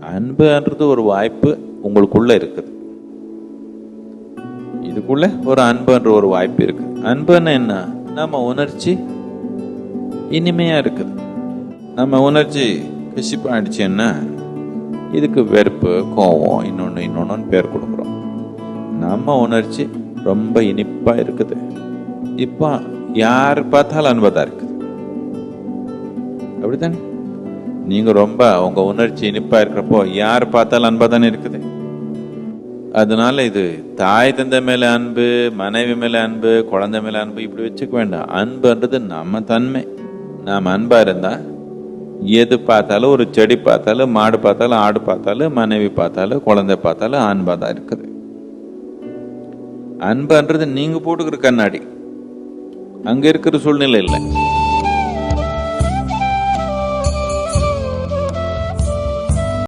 அன்புன்றது ஒரு வாய்ப்பு உங்களுக்குள்ள இருக்குது. இதுக்குள்ள ஒரு அன்புன்ற ஒரு வாய்ப்பு இருக்கு அன்புன்னு என்ன? நம்ம உணர்ச்சி இனிமையா இருக்குது. நம்ம உணர்ச்சி கசிப்பாயிடுச்சுன்னா இதுக்கு வெறுப்பு கோவம் இன்னொன்று இன்னொன்னு பேர் கொடுக்குறோம். நம்ம உணர்ச்சி ரொம்ப இனிப்பா இருக்குது. இப்போ யார் பார்த்தாலும் அன்பதா இருக்குது. அப்படித்தானே? நீங்க ரொம்ப உங்க உணர்ச்சி இனிப்பாக இருக்கிறப்போ யார் பார்த்தாலும் அன்பாக தானே இருக்குது? அதனால இது தாய் தந்தை மேலே அன்பு மனைவி மேலே அன்பு குழந்தை மேலே அன்பு இப்படி வச்சுக்க வேண்டாம். அன்புன்றது நம்ம தன்மை. நாம் அன்பாக இருந்தால் எது பார்த்தாலும் ஒரு செடி பார்த்தாலும் மாடு பார்த்தாலும் ஆடு பார்த்தாலும் மனைவி பார்த்தாலும் குழந்தை பார்த்தாலும் அன்பாக தான் இருக்குது. அன்புன்றது நீங்கள் போட்டுக்கிற கண்ணாடி. அங்கே இருக்கிற சூழ்நிலை இல்லை.